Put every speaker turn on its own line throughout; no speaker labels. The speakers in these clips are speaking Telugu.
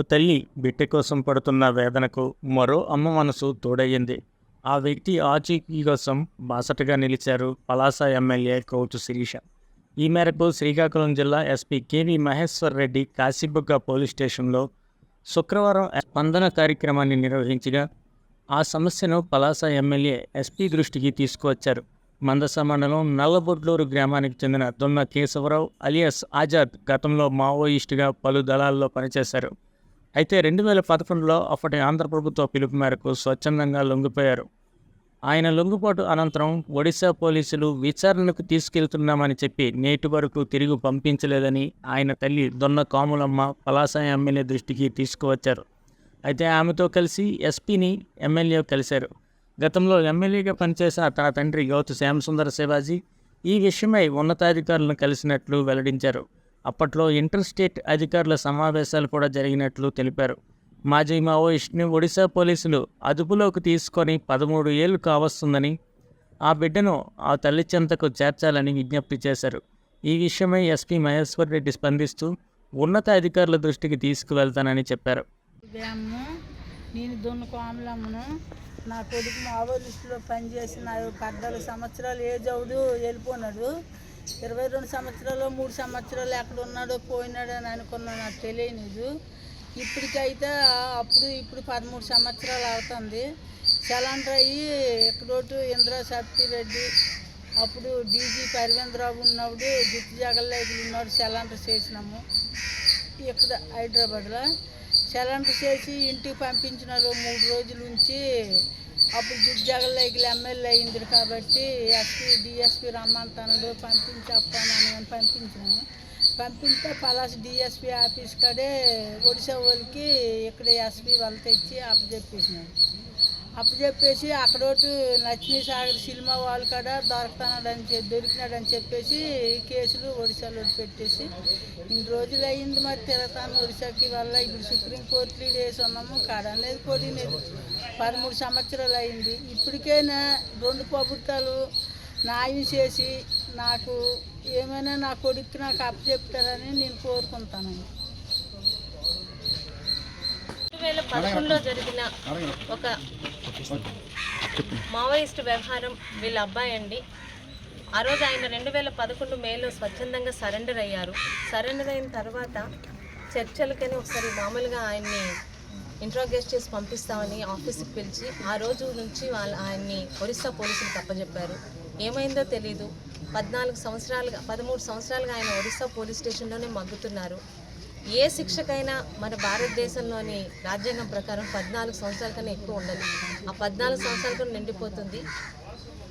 ఓ తల్లి బిడ్డ కోసం పడుతున్న వేదనకు మరో అమ్మ మనసు తోడయ్యింది. ఆ వ్యక్తి ఆచూకీ కోసం బాసటగా నిలిచారు పలాస ఎమ్మెల్యే కోచు శిరీష. ఈ మేరకు శ్రీకాకుళం జిల్లా SP K V Maheshwar Reddy Kasibugga police స్టేషన్లో శుక్రవారం స్పందన కార్యక్రమాన్ని నిర్వహించగా ఆ సమస్యను పలాస ఎమ్మెల్యే ఎస్పీ దృష్టికి తీసుకువచ్చారు. మందస మండలం నల్లబొడ్లూరు గ్రామానికి చెందిన దొన్న కేశవరావు అలియాస్ ఆజాద్ గతంలో మావోయిస్టుగా పలు దళాల్లో పనిచేశారు. అయితే రెండు వేల పదకొండులో అప్పటి ఆంధ్ర ప్రభుత్వ పిలుపు మేరకు స్వచ్ఛందంగా లొంగిపోయారు. ఆయన లొంగుబాటు అనంతరం ఒడిశా పోలీసులు విచారణకు తీసుకెళ్తున్నామని చెప్పి నేటి వరకు తిరిగి పంపించలేదని ఆయన తల్లి దొన్న కాములమ్మ పలాస ఎమ్మెల్యే దృష్టికి తీసుకువచ్చారు. అయితే ఆమెతో కలిసి ఎస్పీని ఎమ్మెల్యే కలిశారు. గతంలో ఎమ్మెల్యేగా పనిచేసిన తన తండ్రి గౌతు శ్యామసుందర శివాజీ ఈ విషయమై ఉన్నతాధికారులను కలిసినట్లు వెల్లడించారు. అప్పట్లో ఇంటర్ స్టేట్ అధికారుల సమావేశాలు కూడా జరిగినట్లు తెలిపారు. మాజీ మావోయిస్ట్ని ఒడిశా పోలీసులు అదుపులోకి తీసుకొని పదమూడు ఏళ్ళు కావస్తుందని ఆ బిడ్డను ఆ తల్లి చెంతకు చేర్చాలని విజ్ఞప్తి చేశారు. ఈ విషయమై ఎస్పీ మహేశ్వర్ రెడ్డి స్పందిస్తూ ఉన్నత అధికారుల దృష్టికి తీసుకువెళ్తానని చెప్పారు.
నేను నా కొడుకు మావోలిస్టులో పనిచేసి నా పద్నాలుగు సంవత్సరాలు ఏజ్ అవుడు వెళ్ళిపోయినాడు. ఇరవై రెండు సంవత్సరాలు మూడు సంవత్సరాలు ఎక్కడ ఉన్నాడో పోయినాడో అని అనుకున్నా నాకు తెలియనిదు ఇప్పటికైతే అప్పుడు ఇప్పుడు పదమూడు సంవత్సరాలు అవుతుంది. చలండ్ర అయ్యి ఎక్కడోటు ఇంద్రా రెడ్డి అప్పుడు డీజీ పరివేంద్రరావు ఉన్నప్పుడు గుర్తు జగల్లోకి ఉన్నాడు చలండ్ర చేసినాము. ఇక్కడ హైదరాబాద్లో. చలంటర్ చేసి ఇంటికి పంపించినారు మూడు రోజుల నుంచి అప్పుడు జిజ్జగల్లోకి ఎమ్మెల్యే అయింది కాబట్టి ఎస్పీ డిఎస్పీ రమ్మంటాను పంపించి అప్పాను నేను పంపించాను పంపిస్తే పలాస్ డిఎస్పీ ఆఫీస్ కాడే ఒడిశా వాళ్ళకి ఇక్కడ ఎస్పీ వాళ్ళు తెచ్చి అప్పచెప్పేసినారు. అప్పచెప్పేసి అక్కడోటి లక్ష్మీ సాగర్ సినిమా వాళ్ళు కాడ దొరుకుతున్నాడని చెప్పి దొరికినాడని చెప్పేసి కేసులు ఒడిశాలో పెట్టేసి ఇన్ని రోజులు అయ్యింది మరి తిరగతాను ఒడిశాకి వల్ల. ఇప్పుడు సుప్రీంకోర్టులో వేసి ఉన్నాము కాడ అనేది కొడినది పదమూడు సంవత్సరాలు అయింది ఇప్పటికైనా రెండు ప్రభుత్వాలు న్యాయం చేసి నాకు ఏమైనా నా కొడుక్కి నాకు అప్పచెప్తారని నేను కోరుకుంటాను.
రెండు వేల పదకొండులో జరిగిన ఒక మావోయిస్ట్ వ్యవహారం వీళ్ళ అబ్బాయి అండి. ఆ రోజు ఆయన రెండు వేల పదకొండు మేలో స్వచ్ఛందంగా సరెండర్ అయ్యారు. సరెండర్ అయిన తర్వాత చర్చలకని ఒకసారి మామూలుగా ఆయన్ని ఇంట్రాగేట్ చేసి పంపిస్తామని ఆఫీస్కి పిలిచి ఆ రోజు నుంచి వాళ్ళు ఆయన్ని ఒరిస్సా పోలీసులు తప్పజెప్పారు. ఏమైందో తెలీదు. పద్నాలుగు సంవత్సరాలుగా పదమూడు సంవత్సరాలుగా ఆయన ఒరిస్సా పోలీస్ స్టేషన్లోనే మగ్గుతున్నారు. ఏ శిక్షకైనా మన భారతదేశంలోని రాజ్యాంగం ప్రకారం పద్నాలుగు సంవత్సరాల కన్నా ఎక్కువ ఉండదు. ఆ పద్నాలుగు సంవత్సరాల కన్నా నిండిపోతుంది.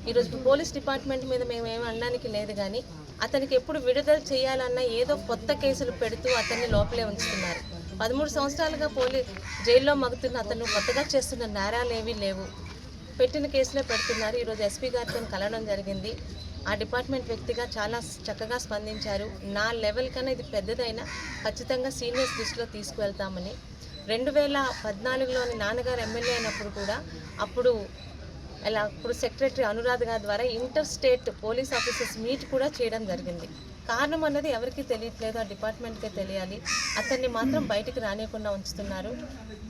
ఈరోజు పోలీస్ డిపార్ట్మెంట్ మీద మేము ఏమి అనడానికి లేదు కానీ అతనికి ఎప్పుడు విడుదల చేయాలన్నా ఏదో కొత్త కేసులు పెడుతూ అతన్ని లోపలే ఉంచుతున్నారు. పదమూడు సంవత్సరాలుగా పోలీ జైల్లో మగుతున్న అతను కొత్తగా చేస్తున్న నేరాలు ఏవీ లేవు. పెట్టిన కేసులే పెడుతున్నారు. ఈరోజు ఎస్పీ గారితో కలవడం జరిగింది. ఆ డిపార్ట్మెంట్ వ్యక్తిగా చాలా చక్కగా స్పందించారు. నా లెవెల్ కన్నా ఇది పెద్దదైనా ఖచ్చితంగా సీనియర్స్ దృష్టిలో తీసుకువెళ్తామని. రెండు వేల పద్నాలుగులోని నాన్నగారు ఎమ్మెల్యే అయినప్పుడు కూడా అప్పుడు అలా అప్పుడు సెక్రటరీ అనురాధ గారి ద్వారా inter state police officers meet కూడా చేయడం జరిగింది. కారణం అన్నది ఎవరికి తెలియట్లేదు ఆ డిపార్ట్మెంట్కే తెలియాలి. అతన్ని మాత్రం బయటికి రానియకుండా ఉంచుతున్నారు.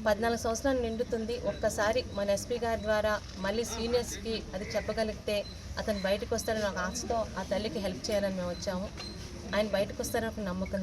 పద్నాలుగు సంవత్సరాలు నిండుతుంది. ఒక్కసారి మన ఎస్పీ గారి ద్వారా మళ్ళీ సీనియర్స్కి అది చెప్పగలిగితే అతను బయటకు వస్తారని ఒక ఆశతో ఆ తల్లికి హెల్ప్ చేయాలని మేము వచ్చాము. ఆయన బయటకు వస్తారని ఒక నమ్మకం